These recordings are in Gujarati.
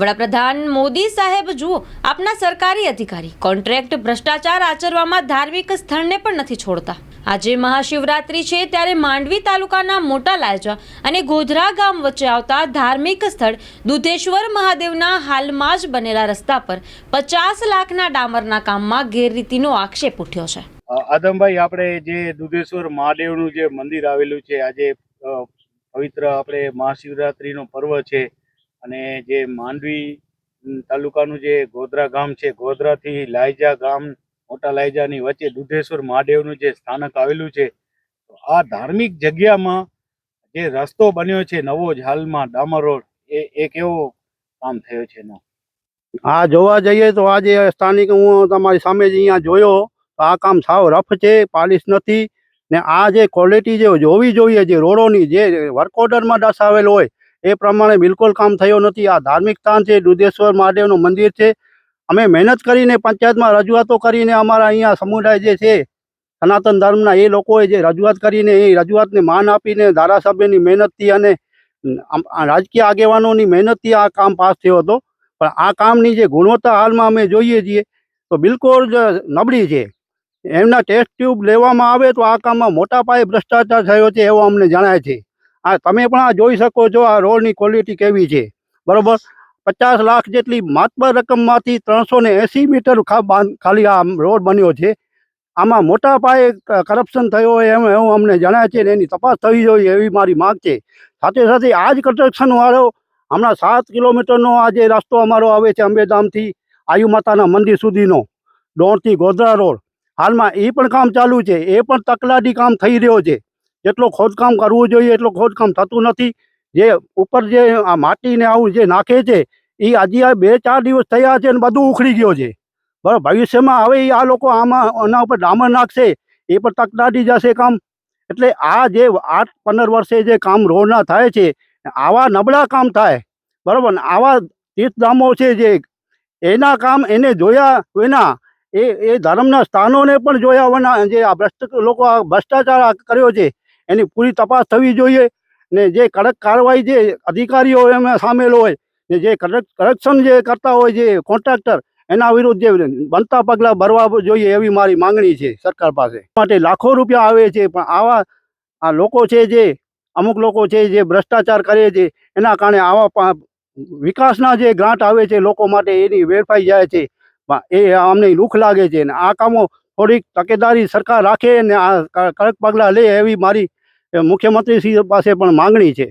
વડાપ્રધાન મોદી સાહેબ, જુઓ, આપના સરકારી અધિકારી. કોન્ટ્રાક્ટ ભ્રષ્ટાચાર આચરવામાં ધાર્મિક સ્થળને પણ નથી છોડતા. આજે મહાશિવરાત્રી છે ત્યારે માંડવી તાલુકાના મોટા લાયજા અને ગોધરા ગામ વચ્ચે આવતા ધાર્મિક સ્થળ દુધેશ્વર મહાદેવના હાલમાં જ બનેલા રસ્તા પર પચાસ લાખના ડામરના કામમાં ગેરરીતિનો આક્ષેપ ઉઠ્યો છે. આદમભાઈ, આપણે જે દુધેશ્વર મહાદેવનું જે મંદિર આવેલું છે, આજે પવિત્ર આપણે મહાશિવરાત્રીનો પર્વ છે અને જે માંડવી તાલુકાનું જે ગોધરા ગામ છે, ગોધરાથી લાયજા ગામ, મોટા લાયજાની વચ્ચે દુધેશ્વર મહાદેવનું જે સ્થાનક આવેલું છે આ ધાર્મિક જગ્યામાં જે રસ્તો બન્યો છે, નવો જ હાલમાં ડામર રોડ, એ એ કેવો કામ થયો છે એનો? આ જોવા જઈએ તો આજે સ્થાનિક, હું તમારી સામે જ અહીંયા જોયો, તો આ કામ સાવ રફ છે, પાલિશ નથી, ને આ જે ક્વોલિટી જે જોવી જોઈએ, જે રોડોની જે વર્ક ઓર્ડરમાં દર્શાવેલ હોય એ પ્રમાણે બિલકુલ કામ થયો નથી. આ ધાર્મિક સ્થાન છે દુધેશ્વર મહાદેવનું મંદિર છે. અમે મહેનત કરીને પંચાયતમાં રજૂઆતો કરીને અમારા અહીંયા સમુદાય જે છે, સનાતન ધર્મના એ લોકોએ જે રજૂઆત કરીને એ રજૂઆતને માન આપીને ધારાસભ્યની મહેનતથી અને રાજકીય આગેવાનોની મહેનતથી આ કામ પાસ થયો હતો. પણ આ કામની જે ગુણવત્તા હાલમાં અમે જોઈએ છીએ, તો બિલકુલ જ નબળી છે. એમના ટેસ્ટ ટ્યુબ લેવામાં આવે તો આ કામમાં મોટા પાયે ભ્રષ્ટાચાર થયો છે, એવો અમને જણાય છે. આ તમે પણ આ જોઈ શકો છો આ રોડની ક્વોલિટી કેવી છે. બરોબર? પચાસ લાખ જેટલી માત્ર રકમમાંથી ત્રણસો ને એંસી મીટર ખાલી આ રોડ બન્યો છે. આમાં મોટા પાયે કરપ્શન થયો હોય એમ એવું અમને જણાય છે ને એની તપાસ થવી જોઈએ એવી મારી માગ છે. સાથે સાથે આ જ કન્સ્ટ્રક્શન વાળો, હમણાં સાત કિલોમીટરનો આ જે રસ્તો અમારો આવે છે અંબેધામથી આયુ માતાના મંદિર સુધીનો, દોણથી ગોધરા રોડ. હાલમાં એ પણ કામ ચાલુ છે, એ પણ તકલાદી કામ થઈ રહ્યો છે. જેટલો ખોદકામ કરવું જોઈએ એટલું ખોદકામ થતું નથી. જે ઉપર જે આ માટીને આવું જે નાખે છે એ હજી આ બે ચાર દિવસ થયા છે અને બધું ઉખડી ગયો છે. બરાબર, ભવિષ્યમાં હવે આ લોકો આમાં આના ઉપર ડામર નાખશે, એ પણ તકલાદી જશે કામ. એટલે આ જે આઠ પંદર વર્ષે જે કામ રોડના થાય છે, આવા નબળા કામ થાય. બરાબર, ને આવા તીર્થધામો છે જે, એના કામ એને જોયા વિના, એ એ ધર્મના સ્થાનોને પણ જોયા વિના, જે આ ભ્રષ્ટ લોકો આ ભ્રષ્ટાચાર કર્યો છે એની પૂરી તપાસ થવી જોઈએ ને જે કડક કાર્યવાહી જે અધિકારીઓ એમાં સામેલ હોય ને જે કરપ્શન જે કરતા હોય જે કોન્ટ્રાક્ટર એના વિરુદ્ધ જે બનતા પગલાં ભરવા જોઈએ એવી મારી માંગણી છે સરકાર પાસે. માટે લાખો રૂપિયા આવે છે પણ આવા આ લોકો છે જે અમુક લોકો છે જે ભ્રષ્ટાચાર કરે છે એના કારણે આવા વિકાસના જે ગ્રાન્ટ આવે છે લોકો માટે એની વેડફાઈ જાય છે. એ અમને દુઃખ લાગે છે ને આ કામો થોડીક તકેદારી સરકાર રાખે ને આ કડક પગલાં લે એવી મારી અ, મુખ્યમંત્રી શ્રી પાસે પણ માંગણી છે.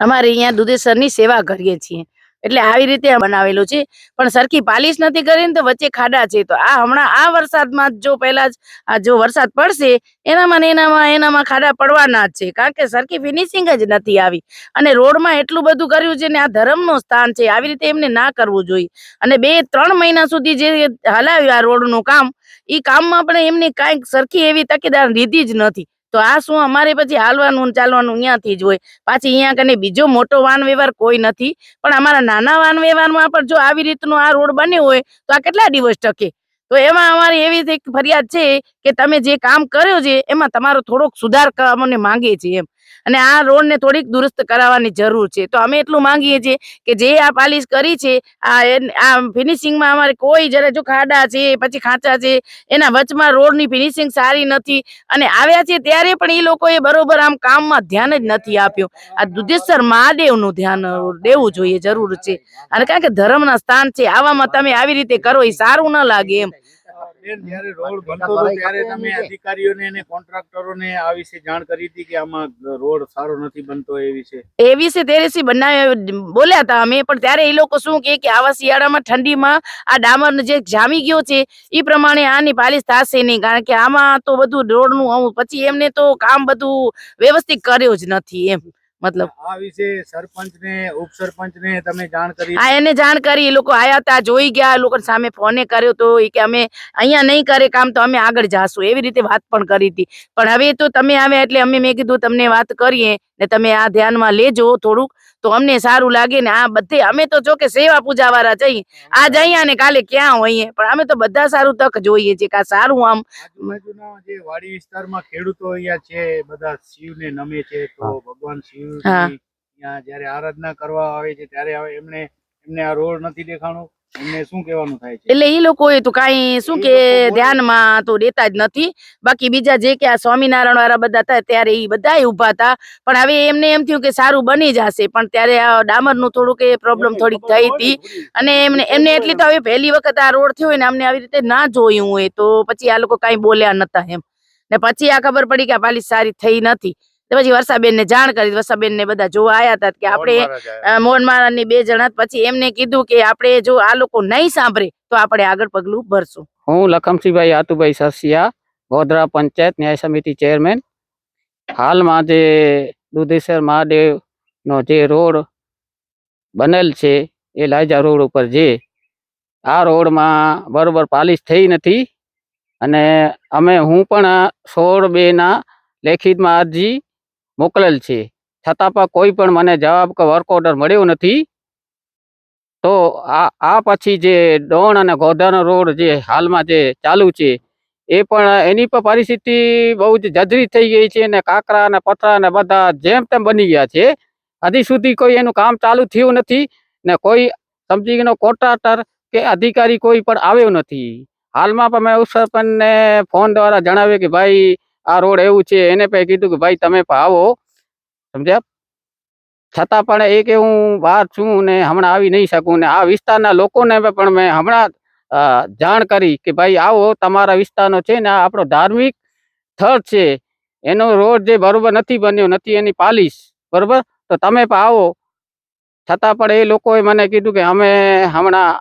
અમારે અહીંયા દુધેશ્વરની સેવા કરીએ છીએ. એટલે આવી રીતે બનાવેલું છે. પણ સરખી પાલિશ નથી કરી તો વચ્ચે ખાડા છે. તો આ હમણાં આ વરસાદમાં જો પહેલા જ આ જો વરસાદ પડશે એનામાં ને એનામાં એનામાં ખાડા પડવાના જ છે. કારણ કે સરખી ફિનિશિંગ જ નથી આવી. અને રોડમાં એટલું બધું કર્યું છે ને આ ધર્મનું સ્થાન છે. આવી રીતે એમને ના કરવું જોઈએ. અને બે ત્રણ મહિના સુધી જે હલાવ્યું આ રોડનું કામ એ કામમાં પણ એમને કાંઈક સરખી એવી તકેદાર લીધી જ નથી. તો આ શું અમારે પછી હાલવાનું ચાલવાનું અહીંયાથી જ હોય. પાછી અહીંયા કને બીજો મોટો વાહન વ્યવહાર કોઈ નથી. પણ અમારા નાના વાહન વ્યવહારમાં પણ જો આવી રીતનો આ રોડ બન્યો હોય, તો આ કેટલા દિવસ ટકે? તો એમાં અમારી એવી ફરિયાદ છે કે તમે જે કામ કર્યો છે, એમાં તમારો થોડોક સુધાર અમને માંગે છે એમ. અને આ રોડને થોડીક દુરસ્ત કરાવવાની જરૂર છે. તો અમે એટલું માંગીએ છીએ કે જે આ પાલિશ કરી છે, આ આ ફિનિશિંગમાં અમારે કોઈ જરા જો ખાડા છે, પછી ખાંચા છે, એના વચમાં રોડની ફિનિશિંગ સારી નથી. અને આવ્યા છે ત્યારે પણ એ લોકોએ બરોબર આમ કામમાં ધ્યાન જ નથી આપ્યું. આ દુધેશ્વર મહાદેવનું ધ્યાન દેવું જોઈએ, જરૂર છે. અને કારણ કે ધર્મના સ્થાન છે, આવામાં તમે આવી રીતે કરો એ સારું ન લાગે એમ. જ્યારે રોડ બનતો હતો ત્યારે તમે અધિકારીઓને અને કોન્ટ્રાક્ટરોને આ વિશે જાણ કરી હતી કે આમાં રોડ સારો નથી બનતો એ વિશે? એ વિશે તેરેસી બનાવે બોલ્યા હતા અમે પણ ત્યારે એ લોકો શું કે કે આવા શિયાળામાં ઠંડીમાં આ ડામર જે જામી ગયો છે એ પ્રમાણે આની પાલિશ થશે નહીં કારણ કે આમાં તો બધું રોડનું આવું પછી એમને તો કામ બધું વ્યવસ્થિત કર્યો જ નથી એમ. મતલબ? આ વિશે સરપંચ ને ઉપસરપંચ ને તમે જાણ કરી હા એને જાણ કરી એ લોકો આયા હતા જોઈ ગયા લોકો સામે ફોને કર્યો તો એ કે અમે અહીંયા નહીં કરે કામ તો અમે આગળ જાશું. એવી રીતે વાત પણ કરી હતી. પણ હવે તો તમે આવ્યા એટલે અમે મેં કીધું તમને વાત કરીએ ને તમે આ ધ્યાનમાં લેજો થોડુંક. તો અમને સારું લાગે ને આ બધે. અમે તો જો કે સેવા પૂજા વાળા જઈએ આજ અહીંયા ને કાલે ક્યાં હોઈએ? પણ અમે તો બધા સારું તક જોઈએ છે કા સારું આમ. જે વાડી વિસ્તારમાં ખેડૂતો અહીંયા છે બધા શિવને નમે છે તો ભગવાન શિવ. ત્યાં જ્યારે આરાધના કરવા આવે છે ત્યારે હવે એમને એમને આ રોડ નથી દેખાણો. એટલે એ લોકો તો કઈ શું કે. ધ્યાનમાં તો દેતા જ નથી. બાકી બીજા જે કે આ સ્વામિનારાયણ વાળા બધા હતા ત્યારે એ બધા ઊભા હતા. પણ હવે એમને એમ થયું કે સારું બની જશે. પણ ત્યારે આ ડામરનું થોડુંક એ પ્રોબ્લેમ થોડીક થઈ હતી. અને એમને એમને એટલી તો હવે પહેલી વખત આ રોડ થયો ને અમને આવી રીતે ના જોયું હોય તો પછી આ લોકો કઈ બોલ્યા નતા એમ. ને પછી આ ખબર પડી કે આ પાલી સારી થઈ નથી. તો પછી વર્ષાબેન ને જાણ કરી વર્ષાબેન ને બધા જોવા આયા હતા કે આપણે મોહન મહારાજની બે જણા પછી એમને કીધું કે આપણે જો આ લોકો નહીં સાંભળે તો આપણે આગળ પગલું ભરશું. હું લખમસિંહભાઈ આતુભાઈ સરસિયા ગોધરા પંચાયત ન્યાય સમિતિ ચેરમેન. હાલમાં જે દુધેશ્વર મહાદેવનો જે રોડ બનેલ છે એ લાયજા રોડ ઉપર જે આ રોડમાં બરોબર પાલિશ થઈ નથી. અને અમે હું પણ સોળ બેના લેખિતમાં અરજી મોકલેલ છે. છતાં પણ કોઈ પણ મને જવાબ કે વર્ક ઓર્ડર મળ્યો નથી, તો આ આ પછી જે ડોણ અને ગોધાનો રોડ જે હાલમાં જે ચાલુ છે, એ પણ એની પણ પરિસ્થિતિ બહુ જ જજરી થઈ ગઈ છે ને કાંકરા ને પથરા ને બધા જેમ તેમ બની ગયા છે. હજી સુધી કોઈ એનું કામ ચાલુ થયું નથી ને કોઈ સમજી ગયો કોન્ટ્રાક્ટર કે અધિકારી કોઈ પણ આવ્યો નથી. હાલમાં પણ મેં ઉપસરપંચને ફોન દ્વારા જણાવ્યું કે ભાઈ આ રોડ એવું છે, એને પણ કીધું કે ભાઈ, તમે પણ આવો. સમજ્યા? છતાં પણ એક હું બહાર છું ને હમણાં આવી નહીં શકું ને આ વિસ્તારના લોકોને પણ મેં હમણાં જાણ કરી કે ભાઈ, આવો, તમારા વિસ્તારનો છે ને આ આપણો ધાર્મિક સ્થળ છે. એનો રોડ જે બરોબર નથી બન્યો, નથી એની પાલિશ, બરોબર? તો તમે પણ આવો. છતાં પણ એ લોકોએ મને કીધું કે અમે હમણાં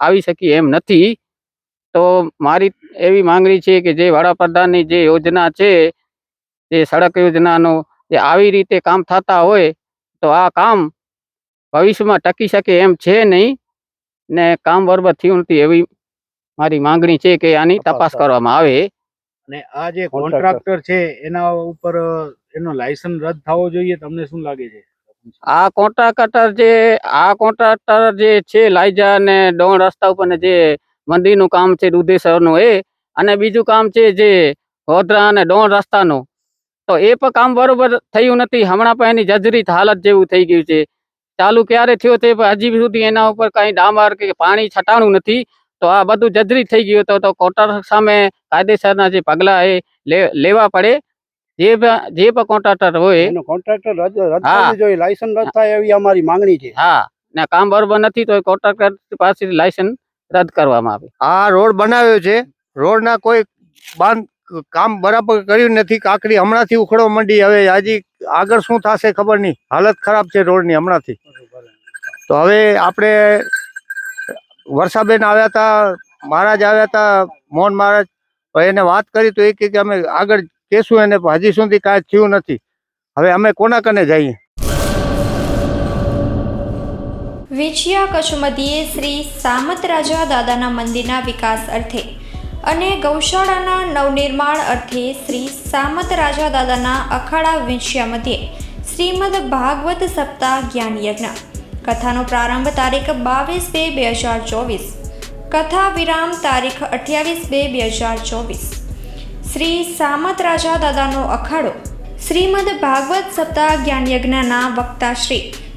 આવી શકીએ એમ નથી. તો મારી એવી માંગણી છે કે જે વડાપ્રધાનની જે યોજના છે જે સડક યોજનાનો જે આવી રીતે કામ થતા હોય તો આ કામ ભવિષ્યમાં ટકી શકે એમ છે નહીં ને કામ બરોબર થયું નથી એવી મારી માંગણી છે કે આની તપાસ કરવામાં આવે. અને આ જે કોન્ટ્રાક્ટર છે એના ઉપર એનો લાયસન્સ રદ થવો જોઈએ તમને શું લાગે છે? આ કોન્ટ્રાક્ટર જે આ કોન્ટ્રાક્ટર જે છે લાઈજા ને ડોણ રસ્તા ઉપર જે મંદિરનું કામ છે દુધેશ્વરનું એ. અને બીજું કામ છે જે હોદરા અને ડોણ રસ્તાનું. તો એ પણ કામ બરોબર થયું નથી. હમણાં પણ એની જજરીત હાલત જેવું થઈ ગયું છે. ચાલુ ક્યારે થયો તે હજી સુધી એના ઉપર કાંઈ ડામર કે પાણી છટાણું નથી. તો આ બધું જજરી થઈ ગયું તો તો કોન્ટ્રાક્ટર સામે કાયદેસરના જે પગલાં એ લેવા પડે. જે પણ જે પણ કોન્ટ્રાક્ટર હોય. એનો કોન્ટ્રાક્ટર રદ. જોઈએ. લાયસન્સ રદ થાય એવી અમારી માંગણી છે. હા. ને કામ બરોબર નથી તો કોન્ટ્રાક્ટર પાસેથી લાયસન્સ રદ કરવામાં આવે. આ રોડ બનાવ્યો છે. રોડના કોઈ બાંધ કામ બરાબર કર્યું નથી. કાકડી હમણાંથી ઉખડવા માંડી. હવે હજી આગળ શું થશે ખબર નહીં. હાલત ખરાબ છે રોડની હમણાંથી. તો હવે આપણે વર્ષાબેન આવ્યા હતા, મહારાજ આવ્યા હતા, મોહન મહારાજ. એને વાત કરી તો એ કે અમે આગળ કહેશું એને હજી સુધી કાંઈ થયું નથી. હવે અમે કોના કને જઈએ? વેચિયા કચ્છમધ્યે શ્રી સામત રાજા દાદાના મંદિરના વિકાસ અર્થે અને ગૌશાળાના નવનિર્માણ અર્થે શ્રી સામત રાજા દાદાના અખાડા વિંછિયા મધ્યે શ્રીમદ ભાગવત સપ્તાહ જ્ઞાન યજ્ઞ કથાનો પ્રારંભ તારીખ બાવીસ બે બે હજાર ચોવીસ. કથા વિરામ તારીખ અઠ્યાવીસ બે બે હજાર ચોવીસ. શ્રી સામત રાજા દાદાનો અખાડો શ્રીમદ ભાગવત સપ્તાહ જ્ઞાન યજ્ઞના વક્તા શ્રી